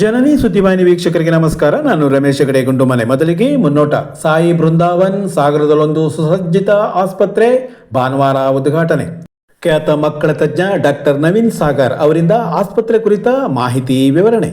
ಜನನಿ ಸುದ್ದಿವಾಹಿನಿ ವೀಕ್ಷಕರಿಗೆ ನಮಸ್ಕಾರ. ನಾನು ರಮೇಶ್ ಹೆಗಡೆ ಗುಂಡುಮನೆ ಮೊದಲಿಗೆ ಮುನ್ನೋಟ. ಸಾಯಿ ಬೃಂದಾವನ್ ಸಾಗರದಲ್ಲೊಂದು ಸುಸಜ್ಜಿತ ಆಸ್ಪತ್ರೆ, ಭಾನುವಾರ ಉದ್ಘಾಟನೆ. ಖ್ಯಾತ ಮಕ್ಕಳ ತಜ್ಞ ಡಾಕ್ಟರ್ ನವೀನ್ ಸಾಗರ್ ಅವರಿಂದ ಆಸ್ಪತ್ರೆ ಕುರಿತ ಮಾಹಿತಿ ವಿವರಣೆ.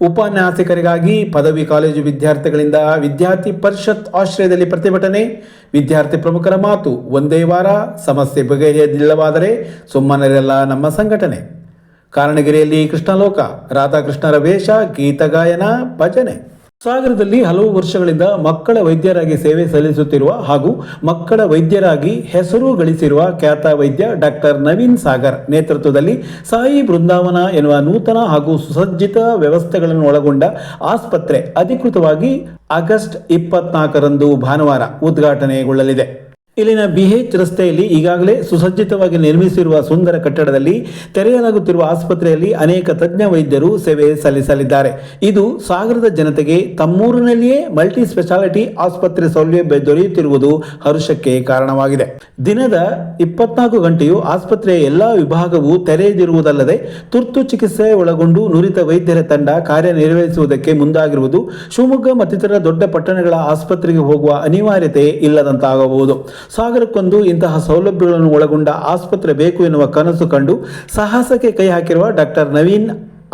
ಉಪನ್ಯಾಸಕರಿಗಾಗಿ ಪದವಿ ಕಾಲೇಜು ವಿದ್ಯಾರ್ಥಿಗಳಿಂದ ವಿದ್ಯಾರ್ಥಿ ಪರಿಷತ್ ಆಶ್ರಯದಲ್ಲಿ ಪ್ರತಿಭಟನೆ. ವಿದ್ಯಾರ್ಥಿ ಪ್ರಮುಖರ ಮಾತು, ಒಂದೇ ವಾರ, ಸಮಸ್ಯೆ ಬಗೆಹರಿಯದಿಲ್ಲವಾದರೆ ಸುಮ್ಮನರೆಲ್ಲ ನಮ್ಮ ಸಂಘಟನೆ. ಕಾರಣಗಿರಿಯಲ್ಲಿ ಕೃಷ್ಣಲೋಕ, ರಾಧಾಕೃಷ್ಣರ ವೇಷ ಗೀತಗಾಯನ ಭಜನೆ. ಸಾಗರದಲ್ಲಿ ಹಲವು ವರ್ಷಗಳಿಂದ ಮಕ್ಕಳ ವೈದ್ಯರಾಗಿ ಸೇವೆ ಸಲ್ಲಿಸುತ್ತಿರುವ ಹಾಗೂ ಮಕ್ಕಳ ವೈದ್ಯರಾಗಿ ಹೆಸರು ಗಳಿಸಿರುವ ಖ್ಯಾತ ವೈದ್ಯ ಡಾಕ್ಟರ್ ನವೀನ್ ಸಾಗರ್ ನೇತೃತ್ವದಲ್ಲಿ ಸಾಯಿ ಬೃಂದಾವನ ಎನ್ನುವ ನೂತನ ಹಾಗೂ ಸುಸಜ್ಜಿತ ವ್ಯವಸ್ಥೆಗಳನ್ನು ಒಳಗೊಂಡ ಆಸ್ಪತ್ರೆ ಅಧಿಕೃತವಾಗಿ ಆಗಸ್ಟ್ ಇಪ್ಪತ್ನಾಲ್ಕರಂದು ಭಾನುವಾರ ಉದ್ಘಾಟನೆಗೊಳ್ಳಲಿದೆ. ಇಲ್ಲಿನ ಬಿಎಚ್ ರಸ್ತೆಯಲ್ಲಿ ಈಗಾಗಲೇ ಸುಸಜ್ಜಿತವಾಗಿ ನಿರ್ಮಿಸಿರುವ ಸುಂದರ ಕಟ್ಟಡದಲ್ಲಿ ತೆರೆಯಲಾಗುತ್ತಿರುವ ಆಸ್ಪತ್ರೆಯಲ್ಲಿ ಅನೇಕ ತಜ್ಞ ವೈದ್ಯರು ಸೇವೆ ಸಲ್ಲಿಸಲಿದ್ದಾರೆ. ಇದು ಸಾಗರದ ಜನತೆಗೆ ತಮ್ಮೂರಿನಲ್ಲಿಯೇ ಮಲ್ಟಿ ಸ್ಪೆಷಾಲಿಟಿ ಆಸ್ಪತ್ರೆ ಸೌಲಭ್ಯ ದೊರೆಯುತ್ತಿರುವುದು ಹರುಷಕ್ಕೆ ಕಾರಣವಾಗಿದೆ. ದಿನದ ಇಪ್ಪತ್ನಾಲ್ಕು ಗಂಟೆಯು ಆಸ್ಪತ್ರೆಯ ಎಲ್ಲಾ ವಿಭಾಗವು ತೆರೆಯದಿರುವುದಲ್ಲದೆ ತುರ್ತು ಚಿಕಿತ್ಸೆ ಒಳಗೊಂಡು ನುರಿತ ವೈದ್ಯರ ತಂಡ ಕಾರ್ಯನಿರ್ವಹಿಸುವುದಕ್ಕೆ ಮುಂದಾಗಿರುವುದು. ಶಿವಮೊಗ್ಗ ಮತ್ತಿತರ ದೊಡ್ಡ ಪಟ್ಟಣಗಳ ಆಸ್ಪತ್ರೆಗೆ ಹೋಗುವ ಅನಿವಾರ್ಯತೆ ಇಲ್ಲದಂತಾಗಬಹುದು. ಸಾಗರಕ್ಕೊಂದು ಇಂತಹ ಸೌಲಭ್ಯಗಳನ್ನು ಒಳಗೊಂಡ ಆಸ್ಪತ್ರೆ ಬೇಕು ಎನ್ನುವ ಕನಸು ಕಂಡು ಸಾಹಸಕ್ಕೆ ಕೈ ಹಾಕಿರುವ ಡಾಕ್ಟರ್ ನವೀನ್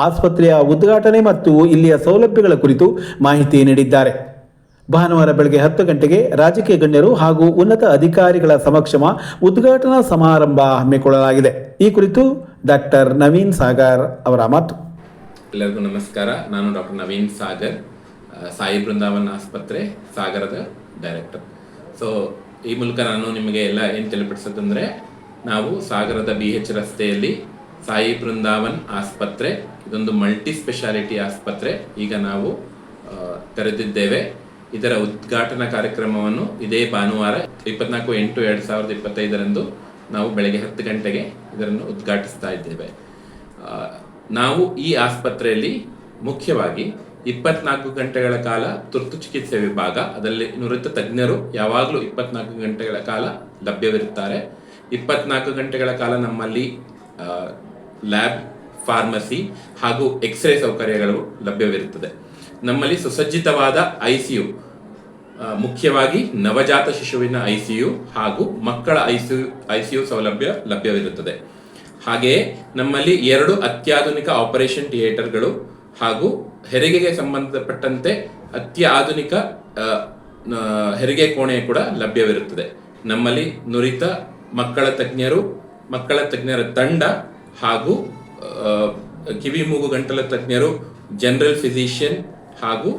ಆಸ್ಪತ್ರೆಯ ಉದ್ಘಾಟನೆ ಮತ್ತು ಇಲ್ಲಿಯ ಸೌಲಭ್ಯಗಳ ಕುರಿತು ಮಾಹಿತಿ ನೀಡಿದ್ದಾರೆ. ಭಾನುವಾರ ಬೆಳಗ್ಗೆ ಹತ್ತು ಗಂಟೆಗೆ ರಾಜಕೀಯ ಗಣ್ಯರು ಹಾಗೂ ಉನ್ನತ ಅಧಿಕಾರಿಗಳ ಸಮಕ್ಷಮ ಉದ್ಘಾಟನಾ ಸಮಾರಂಭ ಹಮ್ಮಿಕೊಳ್ಳಲಾಗಿದೆ. ಈ ಕುರಿತು ಡಾಕ್ಟರ್ ನವೀನ್ ಸಾಗರ್ ಅವರ ಮಾತು. ಎಲ್ಲರಿಗೂ ನಮಸ್ಕಾರ. ನಾನು ಡಾಕ್ಟರ್ ನವೀನ್ ಸಾಗರ್ ಸಾಯಿ ಬೃಂದಾವನ್ ಆಸ್ಪತ್ರೆ ಸಾಗರದ ಡೈರೆಕ್ಟರ್. ಸೊ ಈ ಮೂಲಕ ನಾನು ನಿಮಗೆ ಎಲ್ಲ ಏನು ತಿಳಿಪಡಿಸೋದಂದ್ರೆ ನಾವು ಸಾಗರದ ಬಿ ಎಚ್ ರಸ್ತೆಯಲ್ಲಿ ಸಾಯಿ ಬೃಂದಾವನ್ ಆಸ್ಪತ್ರೆ, ಇದೊಂದು ಮಲ್ಟಿ ಸ್ಪೆಷಾಲಿಟಿ ಆಸ್ಪತ್ರೆ, ಈಗ ನಾವು ತೆರೆದಿದ್ದೇವೆ. ಇದರ ಉದ್ಘಾಟನಾ ಕಾರ್ಯಕ್ರಮವನ್ನು ಇದೇ ಭಾನುವಾರ ಇಪ್ಪತ್ನಾಲ್ಕು ಎಂಟು ಎರಡು ಸಾವಿರದ ಇಪ್ಪತ್ತೈದರಂದು ನಾವು ಬೆಳಗ್ಗೆ ಹತ್ತು ಗಂಟೆಗೆ ಇದನ್ನು ಉದ್ಘಾಟಿಸ್ತಾ ಇದ್ದೇವೆ. ನಾವು ಈ ಆಸ್ಪತ್ರೆಯಲ್ಲಿ ಮುಖ್ಯವಾಗಿ ಇಪ್ಪತ್ನಾಲ್ಕು ಗಂಟೆಗಳ ಕಾಲ ತುರ್ತು ಚಿಕಿತ್ಸೆ ವಿಭಾಗ, ಅದರಲ್ಲಿ ನುರಿತ ತಜ್ಞರು ಯಾವಾಗಲೂ ಇಪ್ಪತ್ನಾಲ್ಕು ಗಂಟೆಗಳ ಕಾಲ ಲಭ್ಯವಿರುತ್ತಾರೆ. ಇಪ್ಪತ್ನಾಲ್ಕು ಗಂಟೆಗಳ ಕಾಲ ನಮ್ಮಲ್ಲಿ ಲ್ಯಾಬ್, ಫಾರ್ಮಸಿ ಹಾಗೂ ಎಕ್ಸ್ರೇ ಸೌಕರ್ಯಗಳು ಲಭ್ಯವಿರುತ್ತದೆ. ನಮ್ಮಲ್ಲಿ ಸುಸಜ್ಜಿತವಾದ ಐ ಸಿ ಯು ಮುಖ್ಯವಾಗಿ ನವಜಾತ ಶಿಶುವಿನ ಐಸಿಯು ಹಾಗೂ ಮಕ್ಕಳ ಐಸಿಯು ಐಸಿಯು ಸೌಲಭ್ಯ ಲಭ್ಯವಿರುತ್ತದೆ. ಹಾಗೆಯೇ ನಮ್ಮಲ್ಲಿ ಎರಡು ಅತ್ಯಾಧುನಿಕ ಆಪರೇಷನ್ ಥಿಯೇಟರ್ಗಳು ಹಾಗೂ ಹೆರಿಗೆಗೆ ಸಂಬಂಧಪಟ್ಟಂತೆ ಅತ್ಯಾಧುನಿಕ ಹೆರಿಗೆ ಕೋಣೆ ಕೂಡ ಲಭ್ಯವಿರುತ್ತದೆ. ನಮ್ಮಲ್ಲಿ ನುರಿತ ಮಕ್ಕಳ ತಜ್ಞರು, ಮಕ್ಕಳ ತಜ್ಞರ ತಂಡ ಹಾಗೂ ಕಿವಿ ಮೂಗು ಗಂಟಲ ತಜ್ಞರು ಜನರಲ್ ಫಿಸಿಷಿಯನ್ ಹಾಗೂ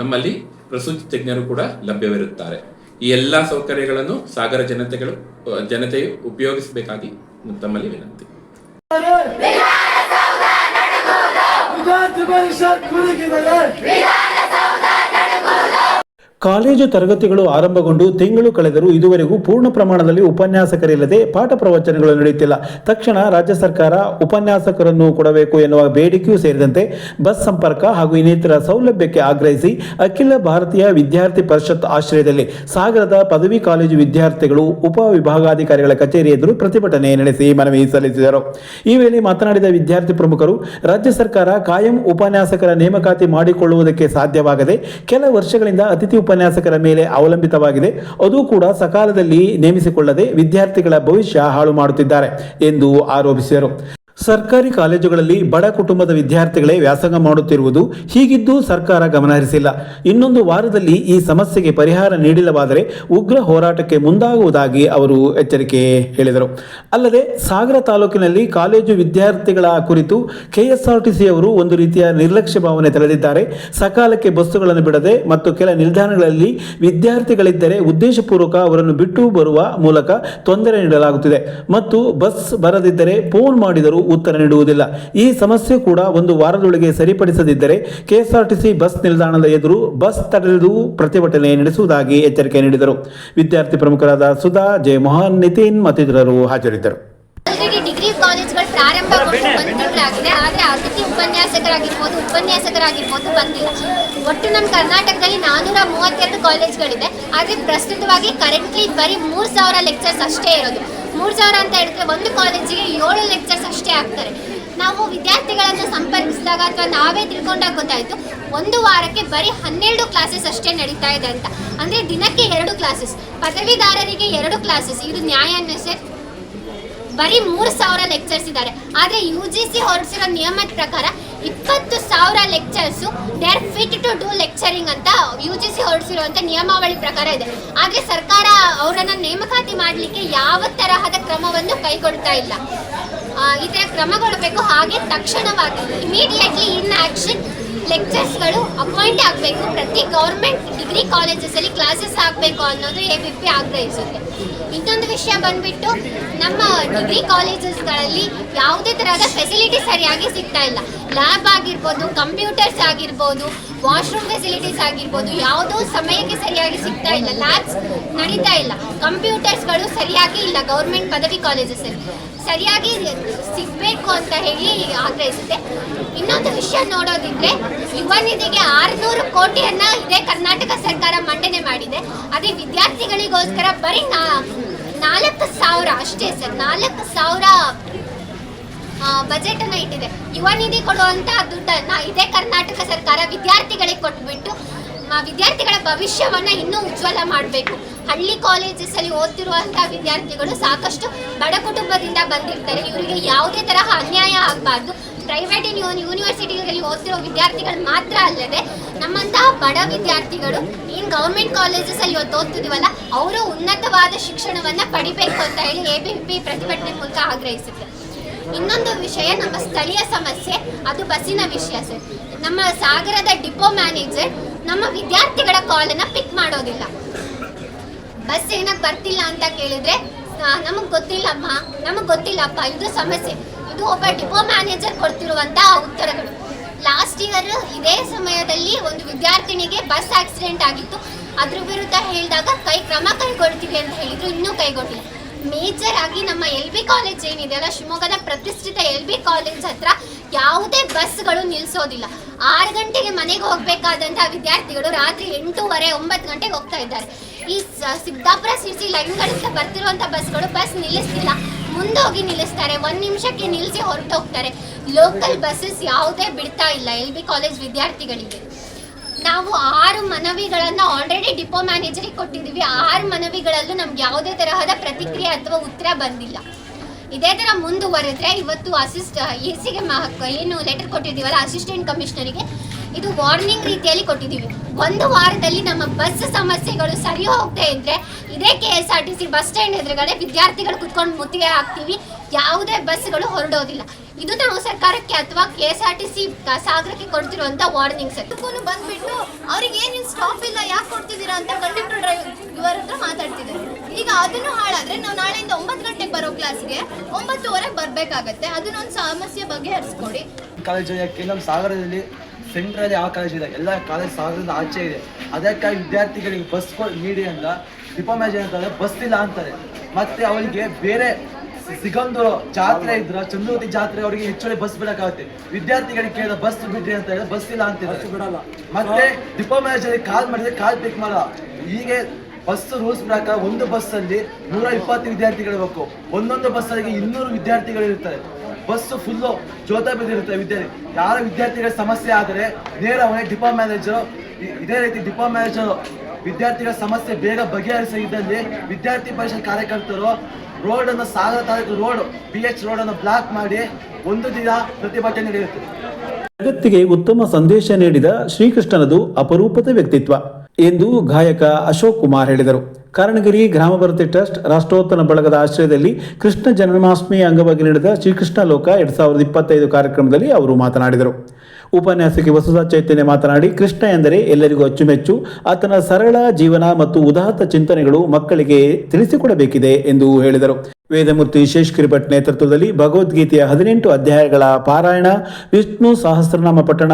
ನಮ್ಮಲ್ಲಿ ಪ್ರಸೂತಿ ತಜ್ಞರು ಕೂಡ ಲಭ್ಯವಿರುತ್ತಾರೆ. ಈ ಎಲ್ಲ ಸೌಕರ್ಯಗಳನ್ನು ಸಾಗರ ಜನತೆಗಳು, ಜನತೆಯು ಉಪಯೋಗಿಸಬೇಕಾಗಿ ತಮ್ಮಲ್ಲಿ ವಿನಂತಿ. विधानसभा परिषद पूरी की बजाय ಕಾಲೇಜು ತರಗತಿಗಳು ಆರಂಭಗೊಂಡು ತಿಂಗಳು ಕಳೆದರೂ ಇದುವರೆಗೂ ಪೂರ್ಣ ಪ್ರಮಾಣದಲ್ಲಿ ಉಪನ್ಯಾಸಕರಿಲ್ಲದೆ ಪಾಠ ಪ್ರವಚನಗಳು ನಡೆಯುತ್ತಿಲ್ಲ. ತಕ್ಷಣ ರಾಜ್ಯ ಸರ್ಕಾರ ಉಪನ್ಯಾಸಕರನ್ನು ಕೊಡಬೇಕು ಎನ್ನುವ ಬೇಡಿಕೆಯೂ ಸೇರಿದಂತೆ ಬಸ್ ಸಂಪರ್ಕ ಹಾಗೂ ಇನ್ನಿತರ ಸೌಲಭ್ಯಕ್ಕೆ ಆಗ್ರಹಿಸಿ ಅಖಿಲ ಭಾರತೀಯ ವಿದ್ಯಾರ್ಥಿ ಪರಿಷತ್ ಆಶ್ರಯದಲ್ಲಿ ಸಾಗರದ ಪದವಿ ಕಾಲೇಜು ವಿದ್ಯಾರ್ಥಿಗಳು ಉಪ ವಿಭಾಗಾಧಿಕಾರಿಗಳ ಕಚೇರಿ ಎದುರು ಪ್ರತಿಭಟನೆ ನಡೆಸಿ ಮನವಿ ಸಲ್ಲಿಸಿದರು. ಈ ವೇಳೆ ಮಾತನಾಡಿದ ವಿದ್ಯಾರ್ಥಿ ಪ್ರಮುಖರು, ರಾಜ್ಯ ಸರ್ಕಾರ ಕಾಯಂ ಉಪನ್ಯಾಸಕರ ನೇಮಕಾತಿ ಮಾಡಿಕೊಳ್ಳುವುದಕ್ಕೆ ಸಾಧ್ಯವಾಗದೆ ಕೆಲ ವರ್ಷಗಳಿಂದ ಅತಿಥಿ ಉಪನ್ಯಾಸಕರ ಮೇಲೆ ಅವಲಂಬಿತವಾಗಿದೆ. ಅದು ಕೂಡ ಸಕಾಲದಲ್ಲಿ ನೇಮಿಸಿಕೊಳ್ಳದೆ ವಿದ್ಯಾರ್ಥಿಗಳ ಭವಿಷ್ಯ ಹಾಳು ಮಾಡುತ್ತಿದ್ದಾರೆ ಎಂದು ಆರೋಪಿಸಿದರು. ಸರ್ಕಾರಿ ಕಾಲೇಜುಗಳಲ್ಲಿ ಬಡ ಕುಟುಂಬದ ವಿದ್ಯಾರ್ಥಿಗಳೇ ವ್ಯಾಸಂಗ ಮಾಡುತ್ತಿರುವುದು ಹೀಗಿದ್ದು ಸರ್ಕಾರ ಗಮನಹರಿಸಿಲ್ಲ. ಇನ್ನೊಂದು ವಾರದಲ್ಲಿ ಈ ಸಮಸ್ಯೆಗೆ ಪರಿಹಾರ ನೀಡಿಲ್ಲವಾದರೆ ಉಗ್ರ ಹೋರಾಟಕ್ಕೆ ಮುಂದಾಗುವುದಾಗಿ ಅವರು ಎಚ್ಚರಿಕೆ ಹೇಳಿದರು. ಅಲ್ಲದೆ ಸಾಗರ ತಾಲೂಕಿನಲ್ಲಿ ಕಾಲೇಜು ವಿದ್ಯಾರ್ಥಿಗಳ ಕುರಿತು ಕೆಎಸ್ಆರ್ಟಿಸಿ ಅವರು ಒಂದು ರೀತಿಯ ನಿರ್ಲಕ್ಷ್ಯ ಭಾವನೆ ತಳೆದಿದ್ದಾರೆ. ಸಕಾಲಕ್ಕೆ ಬಸ್ಸುಗಳನ್ನು ಬಿಡದೆ ಮತ್ತು ಕೆಲ ನಿಲ್ದಾಣಗಳಲ್ಲಿ ವಿದ್ಯಾರ್ಥಿಗಳಿದ್ದರೆ ಉದ್ದೇಶಪೂರ್ವಕ ಅವರನ್ನು ಬಿಟ್ಟು ಬರುವ ಮೂಲಕ ತೊಂದರೆ ನೀಡಲಾಗುತ್ತಿದೆ. ಮತ್ತು ಬಸ್ ಬರದಿದ್ದರೆ ಫೋನ್ ಮಾಡಿದರೂ ಉತ್ತರ ನೀಡುವುದಿಲ್ಲ. ಈ ಸಮಸ್ಯೆ ಕೂಡ ಒಂದು ವಾರದೊಳಗೆ ಸರಿಪಡಿಸದಿದ್ದರೆ ಕೆಎಸ್ಆರ್ಟಿಸಿ ಬಸ್ ನಿಲ್ದಾಣದ ಎದುರು ಬಸ್ ತಡೆದು ಪ್ರತಿಭಟನೆ ನಡೆಸುವುದಾಗಿ ಎಚ್ಚರಿಕೆ ನೀಡಿದರು. ವಿದ್ಯಾರ್ಥಿ ಪ್ರಮುಖರಾದ ಸುಧಾ ಜಯಮೋಹನ್ ನಿತಿನ್ ಮತ್ತಿತರರು ಹಾಜರಿದ್ದರು. ಡಿಗ್ರಿ ಕಾಲೇಜ್ಗಳು ಪ್ರಾರಂಭಗೊಂಡು ಒಂದು ತಿಂಗಳಾಗಿದೆ ಆದರೆ ಅತಿಥಿ ಉಪನ್ಯಾಸಕರಾಗಿರ್ಬೋದು ಉಪನ್ಯಾಸಕರಾಗಿರ್ಬೋದು ಬಂದಿಲ್ಲ. ಒಟ್ಟು ನಮ್ಮ ಕರ್ನಾಟಕದಲ್ಲಿ ನಾನ್ನೂರ ಮೂವತ್ತೆರಡು ಕಾಲೇಜ್ಗಳಿದೆ ಆದರೆ ಪ್ರಸ್ತುತವಾಗಿ ಕರೆಂಟ್ಲಿ ಬರೀ ಮೂರು ಸಾವಿರ ಲೆಕ್ಚರ್ಸ್ ಅಷ್ಟೇ ಇರೋದು. ಮೂರು ಸಾವಿರ ಅಂತ ಹೇಳಿದ್ರೆ ಒಂದು ಕಾಲೇಜಿಗೆ ಏಳು ಲೆಕ್ಚರ್ಸ್ ಅಷ್ಟೇ ಆಗ್ತಾರೆ. ನಾವು ವಿದ್ಯಾರ್ಥಿಗಳನ್ನು ಸಂಪರ್ಕಿಸಿದಾಗ ಅಥವಾ ನಾವೇ ತಿಳ್ಕೊಂಡಾಗ ಗೊತ್ತಾಯಿತು, ಒಂದು ವಾರಕ್ಕೆ ಬರೀ ಹನ್ನೆರಡು ಕ್ಲಾಸಸ್ ಅಷ್ಟೇ ನಡೀತಾ ಇದೆ ಅಂತ. ಅಂದರೆ ದಿನಕ್ಕೆ ಎರಡು ಕ್ಲಾಸಸ್ ಪದವೀಧರರಿಗೆ ಎರಡು ಕ್ಲಾಸಸ್ ಇದು ನ್ಯಾಯ ಸರ್ ಬರೀ ಮೂರು ಸಾವಿರ ಲೆಕ್ಚರ್ಸ್ ಇದ್ದಾರೆ. ಆದರೆ ಯು ಜಿ ಸಿ ಹೊರಡಿಸಿರೋ ನಿಯಮದ ಪ್ರಕಾರ ಇಪ್ಪತ್ತು ಸಾವಿರ lecturers they are fit to do lecturing ಅಂತ ಯು ಜಿ ಸಿ ಹೊರಡಿಸಿರುವಂಥ ನಿಯಮಾವಳಿ ಪ್ರಕಾರ ಇದೆ. ಆದರೆ ಸರ್ಕಾರ ಅವರನ್ನು ನೇಮಕಾತಿ ಮಾಡಲಿಕ್ಕೆ ಯಾವ ತರಹದ ಕ್ರಮವನ್ನು ಕೈಗೊಳ್ತಾ ಇಲ್ಲ. ಇದರ ಈ ಥರ ಕ್ರಮಗೊಳ್ಳಬೇಕು ಹಾಗೆ ತಕ್ಷಣವಾಗಿ ಇಮಿಡಿಯೇಟ್ಲಿ ಇನ್ ಆಕ್ಷನ್ ಲೆಕ್ಚರ್ಸ್ಗಳು ಅಪಾಯಿಂಟ್ ಆಗಬೇಕು. ಪ್ರತಿ ಗೌರ್ಮೆಂಟ್ ಡಿಗ್ರಿ ಕಾಲೇಜಸಲ್ಲಿ ಕ್ಲಾಸಸ್ ಆಗಬೇಕು ಅನ್ನೋದು ಎ ಬಿ ಪಿ ಆಗ್ರಹಿಸುತ್ತೆ. ಇನ್ನೊಂದು ವಿಷಯ ಬಂದ್ಬಿಟ್ಟು, ನಮ್ಮ ಡಿಗ್ರಿ ಕಾಲೇಜಸ್ಗಳಲ್ಲಿ ಯಾವುದೇ ತರಹದ ಫೆಸಿಲಿಟಿ ಸರಿಯಾಗಿ ಸಿಗ್ತಾ ಇಲ್ಲ. ಲ್ಯಾಬ್ ಆಗಿರ್ಬೋದು ಕಂಪ್ಯೂಟರ್ಸ್ ಆಗಿರ್ಬೋದು ವಾಶ್ರೂಮ್ ಫೆಸಿಲಿಟೀಸ್ ಆಗಿರ್ಬೋದು, ಯಾವುದೋ ಸಮಯಕ್ಕೆ ಸರಿಯಾಗಿ ಸಿಗ್ತಾ ಇಲ್ಲ. ಲ್ಯಾಬ್ಸ್ ನಡೀತಾ ಇಲ್ಲ. ಕಂಪ್ಯೂಟರ್ಸ್ಗಳು ಸರಿಯಾಗಿ ಇಲ್ಲ ಗೌರ್ಮೆಂಟ್ ಪದವಿ ಕಾಲೇಜಸಲ್ಲಿ ಸರಿಯಾಗಿ ಸಿಗಬೇಕು ಅಂತ ಹೇಳಿ ಆಗ್ರಹಿಸುತ್ತೆ. ಇನ್ನೊಂದು ವಿಷಯ ನೋಡೋದಿದ್ರೆ ಯುವ ನಿಧಿಗೆ ಆರುನೂರು ಕೋಟಿಯನ್ನ ಇದೇ ಕರ್ನಾಟಕ ಸರ್ಕಾರ ಮಂಡನೆ ಮಾಡಿದೆ. ಅದೇ ವಿದ್ಯಾರ್ಥಿಗಳಿಗೋಸ್ಕರ ಬರೀ ನಾ, ನಾಲ್ಕು ಸಾವಿರ ಅಷ್ಟೇ ಸರ್, ನಾಲ್ಕು ಸಾವಿರ ಬಜೆಟ್ ಅನ್ನ ಇಟ್ಟಿದೆ. ಯುವ ನಿಧಿ ಕೊಡುವಂತ ದುಡ್ಡನ್ನ ಇದೇ ಕರ್ನಾಟಕ ಸರ್ಕಾರ ವಿದ್ಯಾರ್ಥಿಗಳಿಗೆ ಕೊಟ್ಬಿಟ್ಟು ವಿದ್ಯಾರ್ಥಿಗಳ ಭವಿಷ್ಯವನ್ನ ಇನ್ನೂ ಉಜ್ವಲ ಮಾಡಬೇಕು. ಹಳ್ಳಿ ಕಾಲೇಜಸ್ ಅಲ್ಲಿ ಓದ್ತಿರುವಂತಹ ವಿದ್ಯಾರ್ಥಿಗಳು ಸಾಕಷ್ಟು ಬಡ ಕುಟುಂಬದಿಂದ ಬಂದಿರ್ತಾರೆ. ಇವರಿಗೆ ಯಾವುದೇ ತರಹ ಅನ್ಯಾಯ ಆಗಬಾರ್ದು. ಪ್ರೈವೇಟ್ ಯೂನಿವರ್ಸಿಟಿಗಳಲ್ಲಿ ಓದ್ತಿರೋ ವಿದ್ಯಾರ್ಥಿಗಳು ಮಾತ್ರ ಅಲ್ಲದೆ ನಮ್ಮಂತಹ ಬಡ ವಿದ್ಯಾರ್ಥಿಗಳು ಏನು ಗೌರ್ಮೆಂಟ್ ಕಾಲೇಜಸ್ ಅಲ್ಲಿ ಇವತ್ತು ಓದ್ತಿದೀವಲ್ಲ, ಅವರು ಉನ್ನತವಾದ ಶಿಕ್ಷಣವನ್ನ ಪಡಿಬೇಕು ಅಂತ ಹೇಳಿ ಎ ಬಿ ಪಿ ಪ್ರತಿಭಟನೆ ಮೂಲಕ ಆಗ್ರಹಿಸುತ್ತೆ ಇನ್ನೊಂದು ವಿಷಯ, ನಮ್ಮ ಸ್ಥಳೀಯ ಸಮಸ್ಯೆ, ಅದು ಬಸ್ಸಿನ ವಿಷಯ ಸರ್. ನಮ್ಮ ಸಾಗರದ ಡಿಪೋ ಮ್ಯಾನೇಜರ್ ನಮ್ಮ ವಿದ್ಯಾರ್ಥಿಗಳ ಕಾಲನ್ನು ಪಿಕ್ ಮಾಡೋದಿಲ್ಲ. ಬಸ್ ಏನಕ್ಕೆ ಬರ್ತಿಲ್ಲ ಅಂತ ಕೇಳಿದ್ರೆ ನಮಗೆ ಗೊತ್ತಿಲ್ಲಮ್ಮ, ನಮಗೆ ಗೊತ್ತಿಲ್ಲಪ್ಪ, ಇದು ಸಮಸ್ಯೆ. ಇದು ಒಬ್ಬ ಡಿಪೋ ಮ್ಯಾನೇಜರ್ ಕೊಡ್ತಿರುವಂತ ಉತ್ತರಗಳು. ಲಾಸ್ಟ್ ಇಯರ್ ಇದೇ ಸಮಯದಲ್ಲಿ ಒಂದು ವಿದ್ಯಾರ್ಥಿನಿಗೆ ಬಸ್ ಆಕ್ಸಿಡೆಂಟ್ ಆಗಿತ್ತು. ಅದ್ರ ವಿರುದ್ಧ ಹೇಳಿದಾಗ, ಕೈ ಕ್ರಮ ಕೈಗೊಳ್ತೀವಿ ಅಂತ ಹೇಳಿದ್ರು, ಇನ್ನೂ ಕೈಗೊಂಡಿಲ್ಲ ಮೇಜರ್ ಆಗಿ ನಮ್ಮ ಎಲ್ ಬಿ ಕಾಲೇಜ್ ಏನಿದೆ ಅಲ್ಲ, ಶಿವಮೊಗ್ಗದ ಪ್ರತಿಷ್ಠಿತ ಎಲ್ ಬಿ ಕಾಲೇಜ್ ಹತ್ರ ಯಾವುದೇ ಬಸ್ಗಳು ನಿಲ್ಲಿಸೋದಿಲ್ಲ ಆರು ಗಂಟೆಗೆ ಮನೆಗೆ ಹೋಗ್ಬೇಕಾದಂತಹ ವಿದ್ಯಾರ್ಥಿಗಳು ರಾತ್ರಿ ಎಂಟೂವರೆ, ಒಂಬತ್ತು ಗಂಟೆಗೆ ಹೋಗ್ತಾ ಇದ್ದಾರೆ. ಈ ಸಿದ್ದಾಪುರ ಸಿರ್ಸಿ ಲೈನ್ಗಳಿಂದ ಬರ್ತಿರುವಂಥ ಬಸ್ಗಳು ಬಸ್ ನಿಲ್ಲಿಸ್ತಿಲ್ಲ. ಮುಂದೋಗಿ ನಿಲ್ಲಿಸ್ತಾರೆ. ಒಂದು ನಿಮಿಷಕ್ಕೆ ನಿಲ್ಲಿಸಿ ಹೊರಟೋಗ್ತಾರೆ. ಲೋಕಲ್ ಬಸ್ಸಸ್ ಯಾವುದೇ ಬಿಡ್ತಾ ಇಲ್ಲ ಎಲ್ ಬಿ ಕಾಲೇಜ್ ವಿದ್ಯಾರ್ಥಿಗಳಿಗೆ. ನಾವು ಆರು ಮನವಿಗಳನ್ನು ಆಲ್ರೆಡಿ ಡಿಪೋ ಮ್ಯಾನೇಜರಿಗೆ ಕೊಟ್ಟಿದ್ದೀವಿ. ಆರು ಮನವಿಗಳಲ್ಲೂ ನಮ್ಗೆ ಯಾವುದೇ ತರಹದ ಪ್ರತಿಕ್ರಿಯೆ ಅಥವಾ ಉತ್ತರ ಬಂದಿಲ್ಲ. ಇದೇ ಥರ ಮುಂದುವರೆದ್ರೆ ಇವತ್ತು ಅಸಿಸ್ಟ್ ಎ ಸಿಗೆ ಏನು ಲೆಟರ್ ಕೊಟ್ಟಿದ್ದೀವಲ್ಲ ಅಸಿಸ್ಟೆಂಟ್ ಕಮಿಷನರಿಗೆ ಇದು ವಾರ್ನಿಂಗ್ ರೀತಿಯಲ್ಲಿ ಕೊಟ್ಟಿದ್ದೀವಿ. ಒಂದು ವಾರದಲ್ಲಿ ನಮ್ಮ ಬಸ್ ಸಮಸ್ಯೆಗಳು ಸರಿ ಹೋಗದೆ ಇದ್ರೆ, ಇದೇ K S R T C bus stand ಎದುರುಗಡೆ ವಿದ್ಯಾರ್ಥಿಗಳು ಕುತ್ಕೊಂಡು ಮುತ್ತಿಗೆ ಹಾಕ್ತೀವಿ. ಯಾವುದೇ ಬಸ್ಗಳು ಹೊರಡೋದಿಲ್ಲ. ಇದು ನಾವು ಸರ್ಕಾರಕ್ಕೆ ಅಥವಾ K S R T C ಸಾಗರಕ್ಕೆ ಕೊಡ್ತಿರುವಂತ ವಾರ್ನಿಂಗ್ ಸರ್ ಇದಕ್ಕೂನು ಬಂದ್ಬಿಟ್ಟು ಅವ್ರಿಗೆ ಏನೇನು ಸ್ಟಾಪ್ ಇಲ್ಲ ಯಾಕೆ ಕೊಡ್ತಿದ್ದೀರಾ ಅಂತ ಕಂಡಕ್ಟರ್ ಡ್ರೈವರ್ ಇವರ ಹತ್ರ ಮಾತಾಡ್ತಿದ್ದಾರೆ. ಈಗ ಅದನ್ನು ಹಾಳಾದ್ರೆ ನಾವು ನಾಳೆಯಿಂದ ಒಂಬತ್ತು ಗಂಟೆಗೆ ಬರೋ ಕ್ಲಾಸ್ಗೆ ಒಂಬತ್ತುವರೆಗೆ ಬರಬೇಕಾಗತ್ತೆ. ಅದನ್ನೊಂದು ಸಮಸ್ಯೆ ಬಗೆಹರಿಸ್ಕೊಡಿ ಕಾಲೇಜು ಯಾಕೆ ನಮ್ಮ ಸಾಗರದಲ್ಲಿ ಸೆಂಟ್ರಲ್ಲಿ ಯಾವ ಕಾಲೇಜ್ ಇದೆ. ಎಲ್ಲ ಕಾಲೇಜ್ ಸಾಗರದ ಆಚೆ ಇದೆ. ಅದಕ್ಕಾಗಿ ವಿದ್ಯಾರ್ಥಿಗಳಿಗೆ ಬಸ್ ನೀಡಿ ಅಂತ ಡಿಪಾಮೇಜ್ ಅಂತಾರೆ ಬಸ್ ಇಲ್ಲ ಅಂತಾರೆ. ಮತ್ತೆ ಅವರಿಗೆ ಬೇರೆ ಸಿಗಂದು ಜಾತ್ರೆ ಇದ್ರ ಚಂದ್ರವತಿ ಜಾತ್ರೆ ಅವರಿಗೆ ಹೆಚ್ಚುವರಿ ಬಸ್ ಬಿಡಕ್ಕಾಗುತ್ತೆ. ವಿದ್ಯಾರ್ಥಿಗಳಿಗೆ ಕೇಳಿದ ಬಸ್ ಬಿಡ್ರಿ ಅಂತ ಹೇಳಿದ್ರೆ ಬಸ್ ಇಲ್ಲ ಅಂತ ಬಿಡಲ್ಲ. ಮತ್ತೆ ಡಿಪೋ ಮ್ಯಾನೇಜರ್ ಕಾಲ್ ಮಾಡಿದ್ರೆ ಕಾಲ್ ಪಿಕ್ ಮಾಡಲ್ಲ. ಹೀಗೆ ಬಸ್ ರೂಲ್ಸ್ ಪ್ರಕಾರ ಒಂದು ಬಸ್ ಅಲ್ಲಿ ನೂರ ಇಪ್ಪತ್ತು ವಿದ್ಯಾರ್ಥಿಗಳು ಇರಬೇಕು. ಒಂದೊಂದು ಬಸ್ ಅಲ್ಲಿ ಇನ್ನೂರು ವಿದ್ಯಾರ್ಥಿಗಳು ಇರ್ತಾರೆ. ಬಸ್ ಫುಲ್ಲು ಜೋತ ಬಿದ್ದಿರುತ್ತೆ ವಿದ್ಯಾರ್ಥಿ. ಯಾರ ವಿದ್ಯಾರ್ಥಿಗಳ ಸಮಸ್ಯೆ ಆದರೆ ನೇರವಾಗಿ ಡಿಪೋ ಮ್ಯಾನೇಜರ್ ಇದೇ ರೀತಿ ಡಿಪೋ ಮ್ಯಾನೇಜರ್ ವಿದ್ಯಾರ್ಥಿಗಳ ಸಮಸ್ಯೆ ಬೇಗ ಬಗೆಹರಿಸಿದ್ದಲ್ಲಿ ವಿದ್ಯಾರ್ಥಿ ಪರಿಷತ್ ಕಾರ್ಯಕರ್ತರು ರೋಡ್ ಅನ್ನು Sagara taluk road B H road ಅನ್ನು ಬ್ಲಾಕ್ ಮಾಡಿ ಒಂದು ದಿನ ಪ್ರತಿಭಟನೆ ನಡೆಯುತ್ತೆ ಜಗತ್ತಿಗೆ ಉತ್ತಮ ಸಂದೇಶ ನೀಡಿದ ಶ್ರೀಕೃಷ್ಣನದು ಅಪರೂಪದ ವ್ಯಕ್ತಿತ್ವ ಎಂದು ಗಾಯಕ ಅಶೋಕ್ ಕುಮಾರ್ ಹೇಳಿದರು. ಕಾರಣಗಿರಿ ಗ್ರಾಮಭರ್ತಿ ಟ್ರಸ್ಟ್ ರಾಷ್ಟ್ರೋತ್ತನ ಬಳಗದ ಆಶ್ರಯದಲ್ಲಿ ಕೃಷ್ಣ ಜನ್ಮಾಷ್ಟಮಿ ಅಂಗವಾಗಿ ನಡೆದ ಶ್ರೀಕೃಷ್ಣ ಲೋಕ ಎರಡ್ ಸಾವಿರದ ಇಪ್ಪತ್ತೈದು ಕಾರ್ಯಕ್ರಮದಲ್ಲಿ ಅವರು ಮಾತನಾಡಿದರು. ಉಪನ್ಯಾಸಕಿ ವಸುಧಾ ಚೈತನ್ಯ ಮಾತನಾಡಿ, ಕೃಷ್ಣ ಎಂದರೆ ಎಲ್ಲರಿಗೂ ಅಚ್ಚುಮೆಚ್ಚು, ಆತನ ಸರಳ ಜೀವನ ಮತ್ತು ಉದಾತ್ತ ಚಿಂತನೆಗಳು ಮಕ್ಕಳಿಗೆ ತಿಳಿಸಿಕೊಡಬೇಕಿದೆ ಎಂದು ಹೇಳಿದರು. ವೇದಮೂರ್ತಿ ಶೇಷ್ಕರಿ ಭಟ್ ನೇತೃತ್ವದಲ್ಲಿ ಭಗವದ್ಗೀತೆಯ ಹದಿನೆಂಟು ಅಧ್ಯಾಯಗಳ ಪಾರಾಯಣ, ವಿಷ್ಣು ಸಹಸ್ರನಾಮ ಪಠಣ,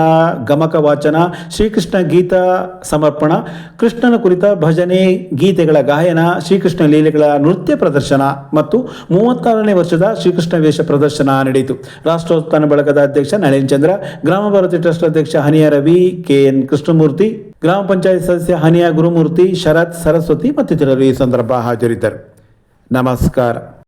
ಗಮಕ ವಾಚನ, ಶ್ರೀಕೃಷ್ಣ ಗೀತಾ ಸಮರ್ಪಣ, ಕೃಷ್ಣನ ಕುರಿತ ಭಜನೆ, ಗೀತೆಗಳ ಗಾಯನ, ಶ್ರೀಕೃಷ್ಣ ಲೀಲೆಗಳ ನೃತ್ಯ ಪ್ರದರ್ಶನ ಮತ್ತು ಮೂವತ್ತಾರನೇ ವರ್ಷದ ಶ್ರೀಕೃಷ್ಣ ವೇಷ ಪ್ರದರ್ಶನ ನಡೆಯಿತು. ರಾಷ್ಟ್ರೋತ್ಥಾನ ಬಳಗದ ಅಧ್ಯಕ್ಷ ನಳಿನ್ ಚಂದ್ರ, ಗ್ರಾಮ ಭಾರತಿ ಟ್ರಸ್ಟ್ ಅಧ್ಯಕ್ಷ ಹನಿಯ ರವಿ ಕೆ ಎನ್ ಕೃಷ್ಣಮೂರ್ತಿ, ಗ್ರಾಮ ಪಂಚಾಯತ್ ಸದಸ್ಯ ಹನಿಯ ಗುರುಮೂರ್ತಿ, ಶರತ್ ಸರಸ್ವತಿ ಮತ್ತಿತರರು ಈ ಸಂದರ್ಭ ಹಾಜರಿದ್ದರು. ನಮಸ್ಕಾರ.